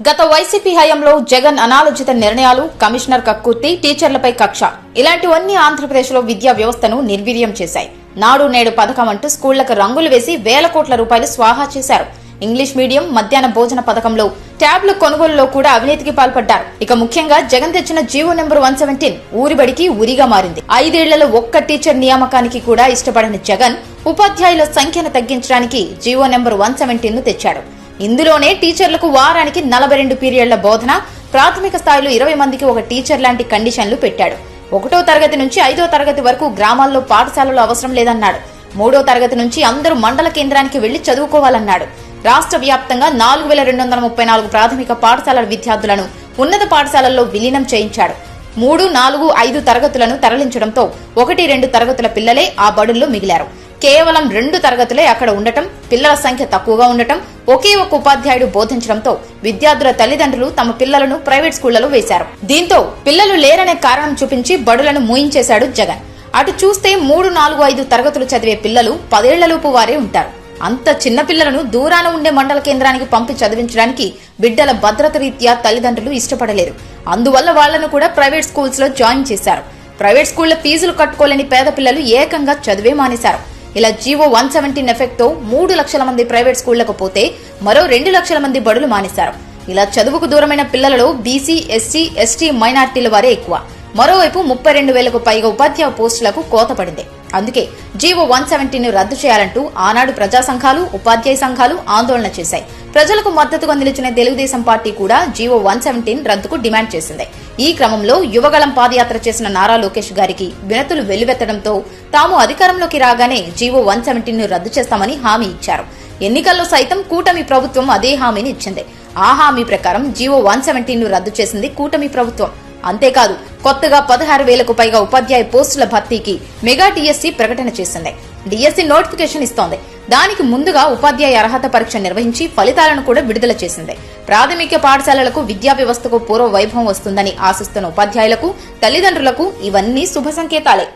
గత వైసీపీ హయాంలో జగన్ అనాలోచిత నిర్ణయాలు కమిషనర్ కక్కుర్తి టీచర్లపై కక్ష. ఇలాంటివన్నీ ఆంధ్రప్రదేశ్లో విద్యా వ్యవస్థను నిర్వీర్యం చేశాయి. నాడు నేడు పథకం అంటూ స్కూళ్ళకు రంగులు వేసి వేల కోట్ల రూపాయలు స్వాహా చేశారు. ఇంగ్లీష్ మీడియం మధ్యాహ్న భోజన పథకంలో ట్యాబ్ల కొనుగోలులో కూడా అవినీతికి పాల్పడ్డారు. ఇక ముఖ్యంగా జగన్ తెచ్చిన జీవో నెంబర్ వన్ సెవెంటీన్ ఊరిబడికి ఉరిగా మారింది. ఐదేళ్ళలో ఒక్క టీచర్ నియామకానికి కూడా ఇష్టపడని జగన్ ఉపాధ్యాయుల సంఖ్యను తగ్గించడానికి జీవో నెంబర్ వన్ సెవెంటీన్ను తెచ్చాడు. ఇందులోనే టీచర్లకు వారానికి నలభై రెండు పీరియడ్ల బోధన ప్రాథమిక స్థాయిలో ఇరవై మందికి ఒక టీచర్ లాంటి కండిషన్లు పెట్టాడు. ఒకటో తరగతి నుంచి ఐదో తరగతి వరకు గ్రామాల్లో పాఠశాలలు అవసరం లేదన్నాడు. మూడో తరగతి నుంచి అందరూ మండల కేంద్రానికి వెళ్ళి చదువుకోవాలన్నాడు. రాష్ట్ర వ్యాప్తంగా నాలుగు వేల రెండు వందల ముప్పై నాలుగు ప్రాథమిక పాఠశాలల విద్యార్థులను ఉన్నత పాఠశాలల్లో విలీనం చేయించాడు. మూడు నాలుగు ఐదు తరగతులను తరలించడంతో ఒకటి రెండు తరగతుల పిల్లలే ఆ బడుల్లో మిగిలారు. కేవలం రెండు తరగతులే అక్కడ ఉండటం పిల్లల సంఖ్య తక్కువగా ఉండటం ఒకే ఒక ఉపాధ్యాయుడు బోధించడంతో విద్యార్థుల తల్లిదండ్రులు తమ పిల్లలను ప్రైవేట్ స్కూళ్ళలో వేశారు. దీంతో పిల్లలు లేరనే కారణం చూపించి బడులను మూయించేశాడు జగన్. అటు చూస్తే మూడు నాలుగు ఐదు తరగతులు చదివే పిల్లలు పదేళ్ళలోపు వారే ఉంటారు. అంత చిన్న పిల్లలను దూరాన ఉండే మండల కేంద్రానికి పంపి చదివించడానికి బిడ్డల భద్రత రీత్యా తల్లిదండ్రులు ఇష్టపడలేదు. అందువల్ల వాళ్ళను కూడా ప్రైవేట్ స్కూల్స్లో జాయిన్ చేశారు. ప్రైవేట్ స్కూళ్ళ ఫీజులు కట్టుకోలేని పేద పిల్లలు ఏకంగా చదివే మానేశారు. ఇలా జీవో వన్ సెవెంటీన్ ఎఫెక్ట్తో మూడు లక్షల మంది ప్రైవేట్ స్కూళ్ళకు పోతే మరో రెండు లక్షల మంది బడులు మానేశారు. ఇలా చదువుకు దూరమైన పిల్లలలో బీసీ ఎస్సీ ఎస్టీ మైనార్టీల వారే ఎక్కువ. మరోవైపు ముప్పై రెండు వేలకు పైగా ఉపాధ్యాయ పోస్టులకు కోత పడింది. అందుకే జీవో వన్ సెవెంటీని రద్దు చేయాలంటూ ఆనాడు ప్రజా సంఘాలు ఉపాధ్యాయ సంఘాలు ఆందోళన చేశాయి. ప్రజలకు మద్దతుగా నిలిచిన తెలుగుదేశం పార్టీ కూడా జీవో వన్ సెవెంటీన్ రద్దుకు డిమాండ్ చేసింది. ఈ క్రమంలో యువగళం పాదయాత్ర చేసిన నారా లోకేష్ గారికి వినతులు వెల్లువెత్తడంతో తాము అధికారంలోకి రాగానే జీవో వన్ సెవెంటీన్ను రద్దు చేస్తామని హామీ ఇచ్చారు. ఎన్నికల్లో సైతం కూటమి ప్రభుత్వం అదే హామీని ఇచ్చింది. ఆ హామీ ప్రకారం జీవో వన్ సెవెంటీన్ను రద్దు చేసింది కూటమి ప్రభుత్వం. అంతేకాదు కొత్తగా పదహారు వేలకు పైగా ఉపాధ్యాయ పోస్టుల భర్తీకి మెగా టీఎస్సీ ప్రకటన చేసింది. డిఎస్సీ నోటిఫికేషన్ ఇస్తోంది. దానికి ముందుగా ఉపాధ్యాయ అర్హత పరీక్ష నిర్వహించి ఫలితాలను కూడా విడుదల చేసింది. ప్రాథమిక పాఠశాలలకు విద్యా వ్యవస్థకు పూర్వ వైభవం వస్తుందని ఆశిస్తున్న ఉపాధ్యాయులకు తల్లిదండ్రులకు ఇవన్నీ శుభ సంకేతాలే.